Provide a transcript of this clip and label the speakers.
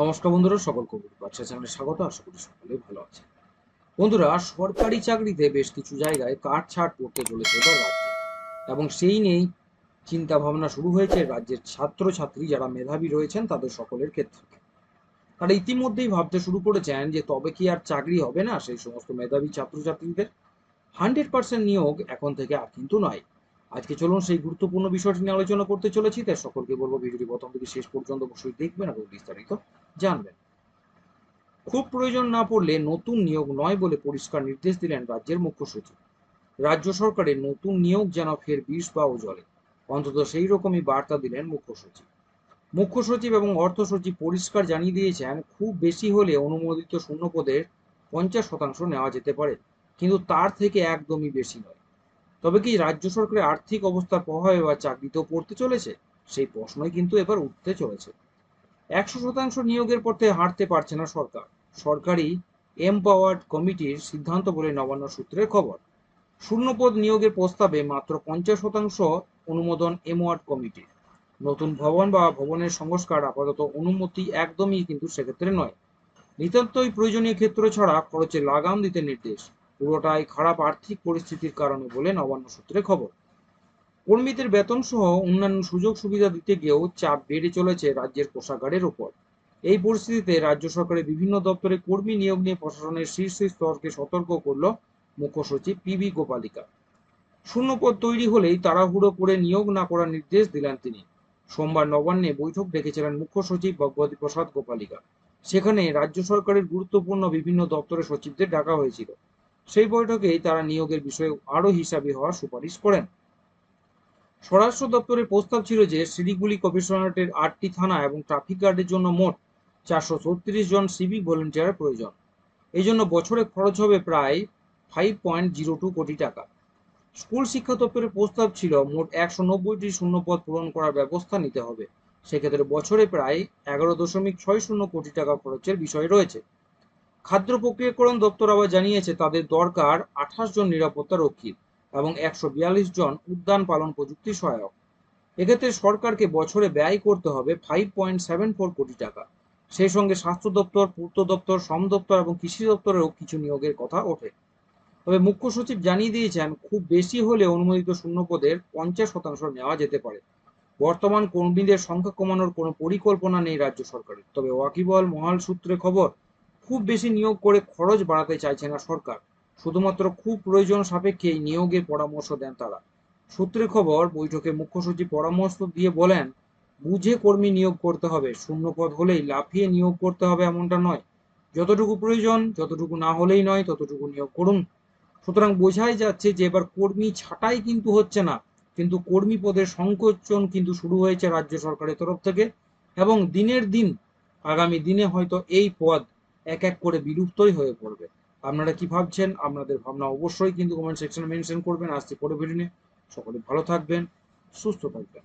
Speaker 1: নমস্কার বন্ধুরা, সকল কবুর বাচ্চা চ্যানেলে স্বাগত, আশা করি সকলেই ভালো আছে বন্ধুরা, সরকারি চাকরিতে বেশ কিছু জায়গায় কাঠ ছাড় পড়তে চলেছে এবার রাজ্যে। এবং সেই নিয়েই চিন্তা ভাবনা শুরু হয়েছে রাজ্যের ছাত্রছাত্রী যারা মেধাবী রয়েছেন তাদের সকলের ক্ষেত্রে। তারা ইতিমধ্যেই ভাবতে শুরু করেছেন যে তবে কি আর চাকরি হবে না সেই সমস্ত মেধাবী ছাত্রছাত্রীদের? হান্ড্রেড পার্সেন্ট নিয়োগ এখন থেকে আর কিন্তু নয়। আজকে চলুন সেই গুরুত্বপূর্ণ বিষয়টি নিয়ে আলোচনা করতে চলেছি। তাই সকলকে বলব ভিডিওটি প্রথম থেকে শেষ পর্যন্ত অবশ্যই দেখবেন এবং বিস্তারিত জানবেন। খুব প্রয়োজন না পড়লে নতুন নিয়োগ নয় বলে পরিষ্কার নির্দেশ দিলেন রাজ্যের মুখ্য সচিব। রাজ্য সরকারের নতুন নিয়োগ যেন ফের বিষ বা জলে। অন্তত সেই রকমই বার্তা দিলেন মুখ্য সচিব। মুখ্য সচিব এবং অর্থ সচিব পরিষ্কার জানিয়ে দিয়েছেন, খুব বেশি হলে অনুমোদিত শূন্য পদের পঞ্চাশ শতাংশ নেওয়া যেতে পারে, কিন্তু তার থেকে একদমই বেশি নয়। তবে কি রাজ্য সরকারের আর্থিক অবস্থার প্রভাবে বা চাকরিতেও পড়তে চলেছে? সেই প্রশ্নই কিন্তু এবার উঠতে চলেছে। একশো শতাংশ নিয়োগের পথে হাঁটতে পারছে না সরকার। সরকারি এমপাওয়ার্ড কমিটির সিদ্ধান্ত বলে নবান্ন সূত্রের খবর। শূন্যপদ নিয়োগের প্রস্তাবে মাত্র পঞ্চাশ শতাংশ অনুমোদন এমওয়ার্ড কমিটির নতুন ভবন বা ভবনের সংস্কার আপাতত অনুমতি একদমই কিন্তু সেক্ষেত্রে নয়। নিতান্তই প্রয়োজনীয় ক্ষেত্র ছাড়া খরচে লাগাম দিতে নির্দেশ। পুরোটাই খারাপ আর্থিক পরিস্থিতির কারণে বলে নবান্ন সূত্রে খবর। কর্মীদের বেতন সহ অন্যান্য সুযোগ সুবিধা দিতে গিয়েও চাপ বেড়ে চলেছে রাজ্যের কোষাগারের ওপর। এই পরিস্থিতিতে রাজ্য সরকারের বিভিন্ন দপ্তরে কর্মী নিয়োগ নিয়ে প্রশাসনের শীর্ষ স্তরকে সতর্ক করল মুখ্য সচিব পিবি গোপালিকা। শূন্যপদ তৈরি হলেই তাড়াহুড়ো করে নিয়োগ না করার নির্দেশ দিলেন তিনি। সোমবার নবান্নে বৈঠক ডেকেছিলেন মুখ্য সচিব ভগবতী প্রসাদ গোপালিকা। সেখানে রাজ্য সরকারের গুরুত্বপূর্ণ বিভিন্ন দপ্তরের সচিবদের ডাকা হয়েছিল। সেই বৈঠকেই তারা নিয়োগের বিষয়ে আরও হিসাবি হওয়ার সুপারিশ করেন। স্বরাষ্ট্র দপ্তরের প্রস্তাব ছিল যে শিলিগুড়ি কমিশনারেটের আটটি থানা এবং ট্রাফিক গার্ডের জন্য মোট চারশো ছত্রিশ জন সিভিক ভলেন্টিয়ারের প্রয়োজন। এই জন্য বছরে খরচ হবে প্রায় ফাইভ পয়েন্ট জিরো টু কোটি টাকা। স্কুল শিক্ষা দপ্তরের প্রস্তাব ছিল মোট একশো নব্বইটি শূন্যপদ পূরণ করার ব্যবস্থা নিতে হবে। সেক্ষেত্রে বছরে প্রায় এগারো দশমিক ছয় শূন্য কোটি টাকা খরচের বিষয় রয়েছে। খাদ্য প্রক্রিয়াকরণ দপ্তর আবার জানিয়েছে, তাদের দরকার আঠাশ জন নিরাপত্তা রক্ষী এবং একশো বিয়াল্লিশ জন উদ্যান পালন প্রযুক্তি সহায়ক। এক্ষেত্রে সরকারকে বছরে ব্যয় করতে হবে ফাইভ পয়েন্ট সেভেন ফোর কোটি টাকা। সেই সঙ্গে স্বাস্থ্য দপ্তর, পূর্ত দপ্তর, শ্রম দপ্তর এবং কৃষি দপ্তরেরও কিছু নিয়োগের কথা ওঠে। তবে মুখ্য সচিব জানিয়ে দিয়েছেন, খুব বেশি হলে অনুমোদিত শূন্যপদের পঞ্চাশ শতাংশ নেওয়া যেতে পারে। বর্তমান কর্মীদের সংখ্যা কমানোর কোনো পরিকল্পনা নেই রাজ্য সরকারের। তবে ওয়াকিবল মহাল সূত্রে খবর খুব বেশি নিয়োগ করে খরচ বাড়াতে চাইছে না সরকার। শুধুমাত্র খুব প্রয়োজন সাপেক্ষে এই নিয়োগের পরামর্শ দেন তারা। সূত্রে খবর, বৈঠকে মুখ্য সচিব পরামর্শ দিয়ে বলেন, বুঝে কর্মী নিয়োগ করতে হবে, শূন্য পদ হলেই লাফিয়ে নিয়োগ করতে হবে এমনটা নয়। যতটুকু প্রয়োজন, যতটুকু না হলেই নয়, ততটুকু নিয়োগ করুন। সুতরাং বোঝাই যাচ্ছে যে এবার কর্মী ছাঁটাই কিন্তু হচ্ছে না, কিন্তু কর্মী পদের সংকোচন কিন্তু শুরু হয়েছে রাজ্য সরকারের তরফ থেকে এবং দিনের দিন, আগামী দিনে হয়তো এই পদ এক এক করে বিলুপ্তই হয়ে পড়বে। আপনারা কি ভাবছেন? আপনাদের ভাবনা অবশ্যই কিন্তু কমেন্ট সেকশনে মেনশন করবেন। আসতে পরে ভিডিও নিয়ে সকলে ভালো থাকবেন, সুস্থ থাকবেন।